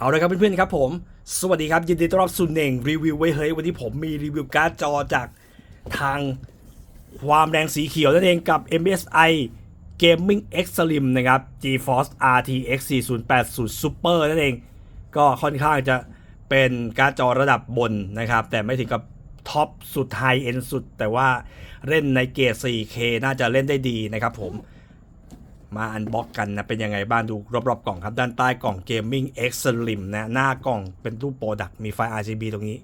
เอาละครับเพื่อนๆครับผม สวัสดีครับ ยินดีต้อนรับสู่เน่งรีวิวไว้เฮ้ยวันนี้ผมมีรีวิวการ์ดจอจากทางความแรงสีเขียวนั่นเองกับ MSI Gaming X Slim นะครับ GeForce RTX 4080 Super นั่นเอง ก็ค่อนข้างจะเป็นการ์ดจอระดับบนนะครับ แต่ไม่ถึงกับท็อปสุดไฮเอ็นสุด แต่ว่าเล่นในเกรด 4K น่าจะเล่นได้ดีนะครับผม มาอันบ็อกกันนะ เป็นยังไงบ้างดูรอบๆกล่องครับ ด้านใต้กล่อง Gaming X Slim นะ หน้ากล่องเป็นรูปโปรดักมีไฟ RGB ตรงนี้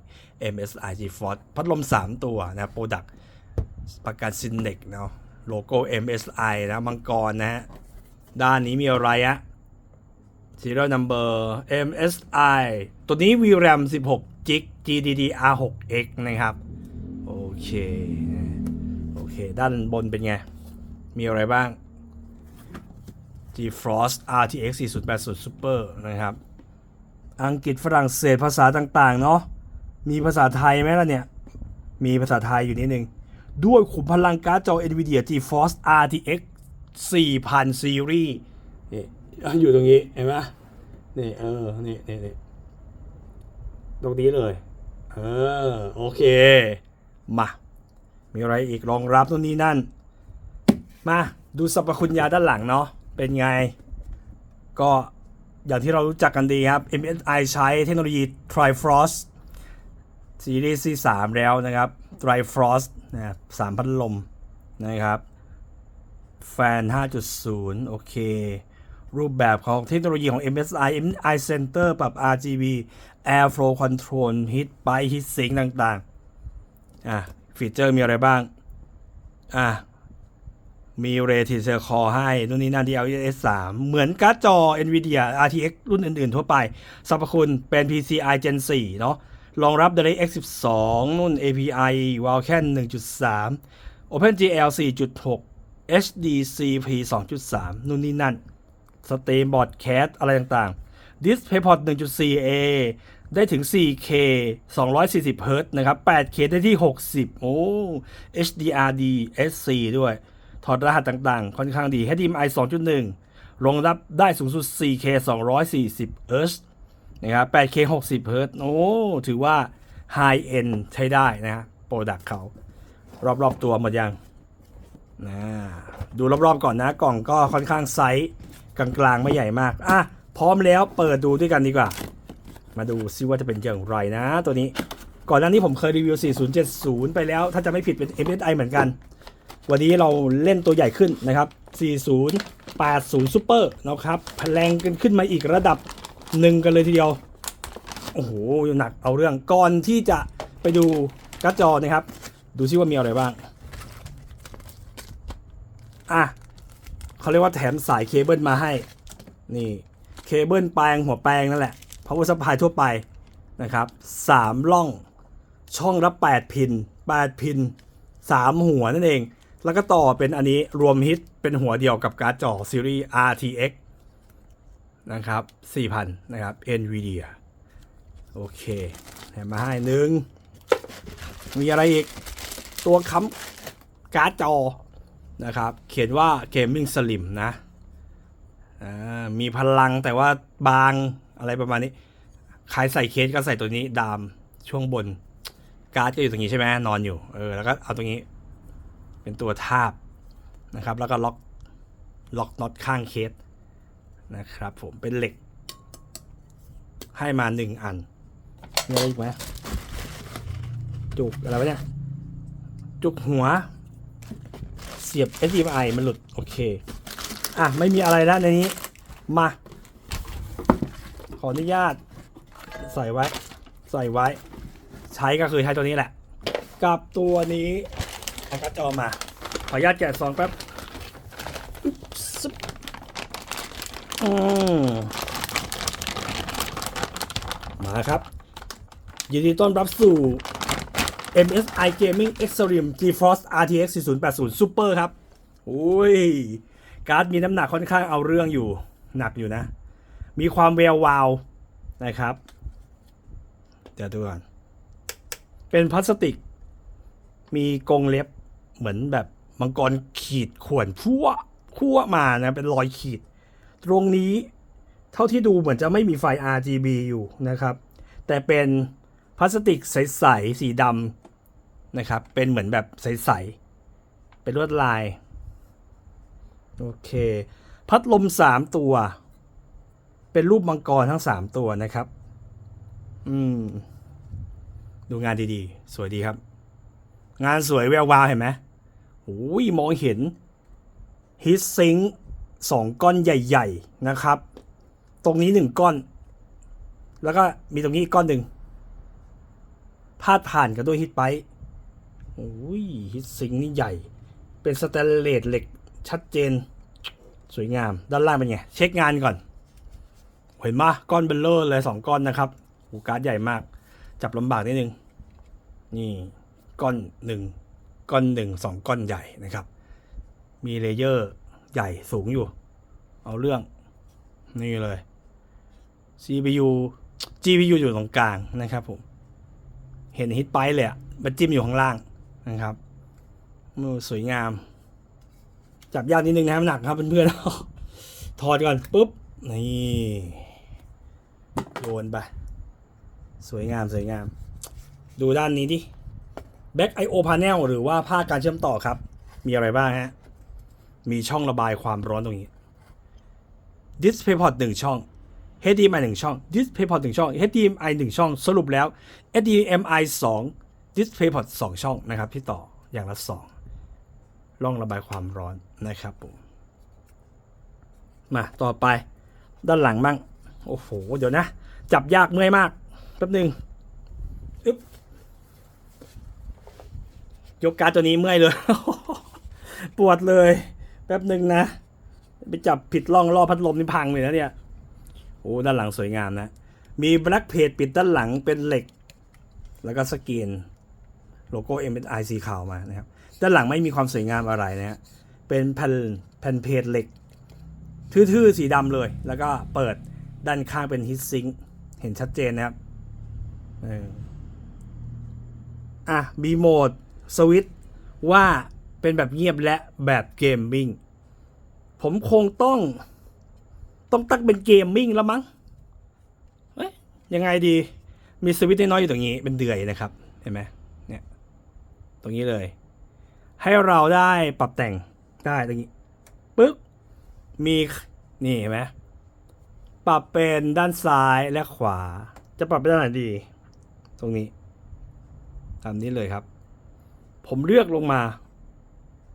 MSI GeForce พัดลม 3 ตัวนะโปรดักประกันซินเนกเนาะโลโก้ MSI นะมังกรนะฮะ ด้านนี้มีอะไรอะ Serial Number MSI ตัวนี้ VRAM 16 g GDDR6X นะครับ โอเค โอเค ด้านบนเป็นไง มีอะไรบ้าง GeForce RTX 4080 Super นะครับ อังกฤษฝรั่งเศสภาษาต่างๆ เนาะ มีภาษาไทยไหมล่ะเนี่ย มีภาษาไทยอยู่นิดนึง ด้วยขุมพลังการ์ดจอ NVIDIA GeForce RTX 4000 Series นี่อยู่ตรงนี้ เห็นไหมนี่ เออ นี่นี่นี่ตรงนี้เลย เออ โอเค มา มีอะไรอีกรองรับตรงนี้นั่น มา ดูสรรพคุณยาด้านหลังเนาะ เป็นไง ก็อย่างที่เรารู้จักกันดีครับ MSI ใช้เทคโนโลยี Trifrost ซีรีส์ที่3แล้วนะครับ Trifrost นะสามพัดลมนะครับ แฟน 5.0 โอเค รูปแบบของเทคโนโลยีของ MSI MSI Center ปรับ RGB Airflow Control Heat Pipe Heat Sink ต่าง ๆ อะ ฟีเจอร์มีอะไรบ้าง อะ มีเรทิเซอร์คอให้นู่นนี่นั่น DLSS 3 เหมือนการ์ดจอ NVIDIA RTX รุ่นอื่นๆ ทั่วไปสรรพคุณเป็น PCI Gen 4 เนาะรองรับ DirectX 12 นุ่น API Vulkan 1.3 OpenGL 4.6 HDCP 2.3 นู่นนี่นั่นสตรีมบอร์ดแคสอะไรต่างๆ DisplayPort 1.4A ได้ถึง 4K 240 Hz นะครับ 8K ได้ที่ 60 โอ้ HDRD SC ด้วย ถอดรหัสต่างๆ ค่อนข้างดี HDMI 2.1 รองรับได้สูงสุด 4K 240 Hz นะครับ 8K 60 Hz โอ้ ถือว่า High End ใช้ได้นะโปรดักเขารอบๆตัวหมดยังนะดูรอบๆก่อนนะ กล่องก็ค่อนข้างไซส์กลางๆ ไม่ใหญ่มาก อะ พร้อมแล้วเปิดดูด้วยกันดีกว่า มาดูซิว่าจะเป็นอย่างไรนะตัวนี้ ก่อนหน้านี้ผมเคยรีวิว 4070 ไปแล้ว ถ้าจะไม่ผิดเป็น MSI เหมือนกัน วันนี้เราเล่นตัวใหญ่ขึ้นนะครับ 4080 Super นะครับแพลงกันขึ้นมาอีกระดับหนึ่งกันเลยทีเดียว โอ้โหหนักเอาเรื่อง ก่อนที่จะไปดูการ์ดจอนะครับ ดูซิว่ามีอะไรบ้าง อะเขาเรียกว่าแถมสายเคเบิลมาให้ นี่เคเบิลแปลงหัวแปลงนั่นแหละ power supply ทั่วไปนะครับสามล่องช่องละ8พิน8พิน 3 หัวนั่นเอง แล้วก็ต่อเป็นอันนี้รวมฮิตเป็นหัวเดียวกับการ์ดจอซีรีส์ RTX นะครับ 4,000 นะครับ NVIDIA โอเคแถมมาให้หนึ่ง มีอะไรอีก ตัวค้ำการ์ดจอนะครับ เขียนว่า Gaming Slim นะ มีพลังแต่ว่าบางอะไรประมาณนี้ ใครใส่เคสก็ใส่ตัวนี้ดามช่วงบน การ์ดก็อยู่ตรงนี้ใช่ไหมนอนอยู่ เออ แล้วก็เอาตรงนี้ เป็นตัวทาบนะครับ แล้วก็ล็อกล็อกน็อตข้างเคสนะครับ ผมเป็นเหล็ก ให้มาหนึ่งอันมีอะไรอีกไหมจุกอะไรวะเนี่ย จุกหัว เสียบ HDMI มันหลุด โอเค อะ ไม่มีอะไรแล้วในนี้ มา ขออนุญาต ใส่ไว้ ใส่ไว้ ใช้ก็คือใช้ตัวนี้แหละ กับตัวนี้ เอการ์ดจอมา ขออนุญาตแกะซองแป๊บอืมมาครับ ยินดีต้อนรับสู่ MSI Gaming Extreme GeForce RTX 4080 Super ครับโอ้ย การ์ดมีน้ำหนักค่อนข้างเอาเรื่องอยู่ หนักอยู่นะ มีความแวววาวนะครับ เดี๋ยวดูก่อน เป็นพลาสติก มีกรงเล็บเหมือนแบบมังกรขีดข่วนพั่วพั่วมานะเป็นรอยขีด ตรงนี้เท่าที่ดูเหมือนจะไม่มีไฟ RGB อยู่นะครับ แต่เป็นพลาสติกใสๆสีดำนะครับ เป็นเหมือนแบบใสๆเป็นลวดลาย โอเค พัดลม 3 ตัว เป็นรูปมังกรทั้ง 3 ตัวนะครับ อืม ดูงานดีๆ สวยดีครับ งานสวยแวววาวเห็นไหมโอ้ยมองเห็นฮิตซิงสองก้อนใหญ่ ๆนะครับ ตรงนี้หนึ่งก้อน แล้วก็มีตรงนี้อีกก้อนหนึ่งพาดผ่านกันด้วยฮิตไปโอ้ยฮิตซิงนี่ใหญ่ เป็นสแตนเลสเหล็กชัดเจน สวยงาม ด้านล่างเป็นไง เช็คงานก่อน เห็นมาก้อนเบลเลอร์เลยสองก้อนนะครับหูการ์ดใหญ่มาก จับลำบากนิดนึง นี่ ก้อนหนึ่งก้อนหนึ่งสองก้อนใหญ่นะครับ มีเลเยอร์ใหญ่สูงอยู่ เอาเรื่อง นี่เลย CPU GPU อยู่ตรงกลางนะครับผม เห็นฮิตไปเลยอะมันจิ้มอยู่ข้างล่างนะครับมือสวยงาม จับยากนิดนึงนะครับหนักครับเพื่อนๆถอดก่อนปุ๊บ นี่โยนไป สวยงามสวยงาม ดูด้านนี้ดิ Back I/O Panel หรือว่าภาคการเชื่อมต่อครับ มีอะไรบ้างฮะ มีช่องระบายความร้อนตรงนี้ DisplayPort 1 ช่อง HDMI 1 ช่อง DisplayPort 1 ช่อง HDMI 1 ช่อง สรุปแล้ว HDMI 2 DisplayPort 2 ช่องนะครับที่ต่ออย่างละ 2 ร่องระบายความร้อนนะครับผมมาต่อไปด้านหลังบ้าง โอ้โห เดี๋ยวนะ จับยากเมื่อยมากแป๊บหนึ่งอึ๊บ ยกการ์ดตัวนี้เมื่อยเลย ปวดเลย แป๊บหนึ่งนะ ไปจับผิดร่องล่อพัดลมนี่พังเลยนะเนี่ย โอ้ด้านหลังสวยงามนะ มีแบล็กเพจปิดด้านหลังเป็นเหล็ก แล้วก็สกรีนโลโก้ MSI สีขาวมานะครับ ด้านหลังไม่มีความสวยงามอะไรนะฮะ เป็นแผ่นแผ่นเพจเหล็ก ทื่อๆสีดำเลย แล้วก็เปิดด้านข้างเป็นฮิตซิงเห็นชัดเจนนะครับอะมีโหมด สวิตว่าเป็นแบบเงียบและแบบเกมมิ่งผมคงต้อง ต้องตั้งเป็นเกมมิ่งแล้วมั้งเอ้ยยังไงดีมีสวิตน้อยอยู่ตรงนี้เป็นเดือยนะครับ เห็นไหมเนี่ยตรงนี้เลย ให้เราได้ปรับแต่งได้ตรงนี้ปึ๊บมีนี่เห็นไหมปรับเป็นด้านซ้ายและขวา จะปรับไปด้านไหนดี ตรงนี้ ตามนี้เลยครับ ผมเลือกลงมา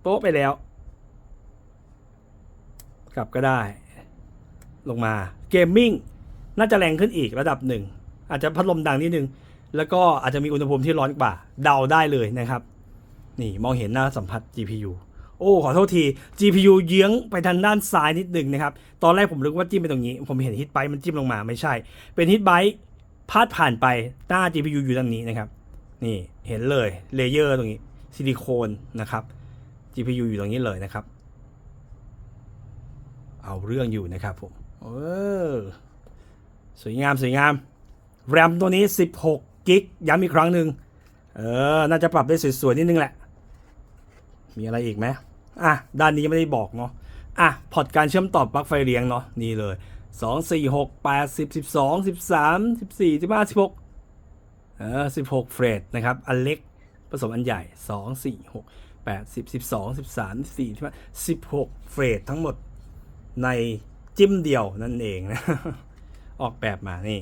โป๊ะไปแล้ว กลับก็ได้ ลงมาเกมมิ่งน่าจะแรงขึ้นอีกระดับหนึ่ง อาจจะพัดลมดังนิดนึง แล้วก็อาจจะมีอุณหภูมิที่ร้อนกว่า เดาได้เลยนะครับ นี่มองเห็นหน้าสัมผัส GPU โอ้ขอโทษที GPU เยื้องไปทางด้านซ้ายนิดหนึ่งนะครับ ตอนแรกผมนึกว่าจิ้มไปตรงนี้ ผมเห็นฮิตไบมันจิ้มลงมาไม่ใช่ เป็นฮิตไบพาดผ่านไปหน้า GPU อยู่ตรงนี้นะครับ นี่เห็นเลยเลเยอร์ตรงนี้ ซิลิโคนนะครับ GPU อยู่ตรงนี้เลยนะครับ เอาเรื่องอยู่นะครับผมเออสวยงามสวยงามแรมตัวนี้ 16 กิกย้ำอีกครั้งหนึ่งเออ น่าจะปรับได้สวยๆนิดนึงแหละ มีอะไรอีกไหมอะ ด้านนี้ไม่ได้บอกเนาะอะ พอร์ตการเชื่อมต่อปลั๊กไฟเลี้ยงเนาะนี่เลย 2 4 6 8 10 12 13 14 15 16เออ16 เฟรดนะครับ อันเล็ก ผสมอันใหญ่ 2 4 6 8 10 12 13 14 15 16 เฟรดทั้งหมดในจิ้มเดียวนั่นเองนะ ออกแบบมานี่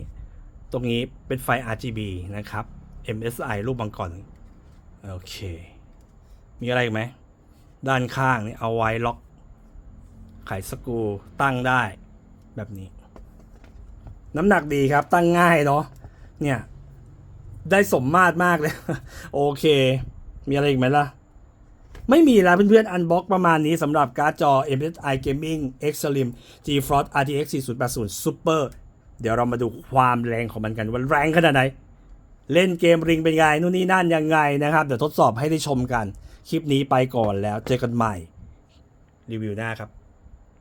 ตรงนี้เป็นไฟ RGB นะครับ MSI รูปมังกรโอเค มีอะไรอีกไหม ด้านข้างนี่เอาไว้ล็อกไขสกูตั้งได้แบบนี้ น้ำหนักดีครับตั้งง่ายเนาะเนี่ย ได้สมมาตรมากเลย โอเค มีอะไรอีกไหมล่ะ ไม่มีแล้วเพื่อนๆอันบ็อกประมาณนี้สำหรับการ์ดจอ MSI Gaming Extreme GeForce RTX 4080 Super เดี๋ยวเรามาดูความแรงของมันกันว่าแรงขนาดไหน เล่นเกมริงเป็นไงนู่นนี่นั่นยังไงนะครับ เดี๋ยวทดสอบให้ได้ชมกัน คลิปนี้ไปก่อนแล้วเจอกันใหม่ รีวิวหน้าครับ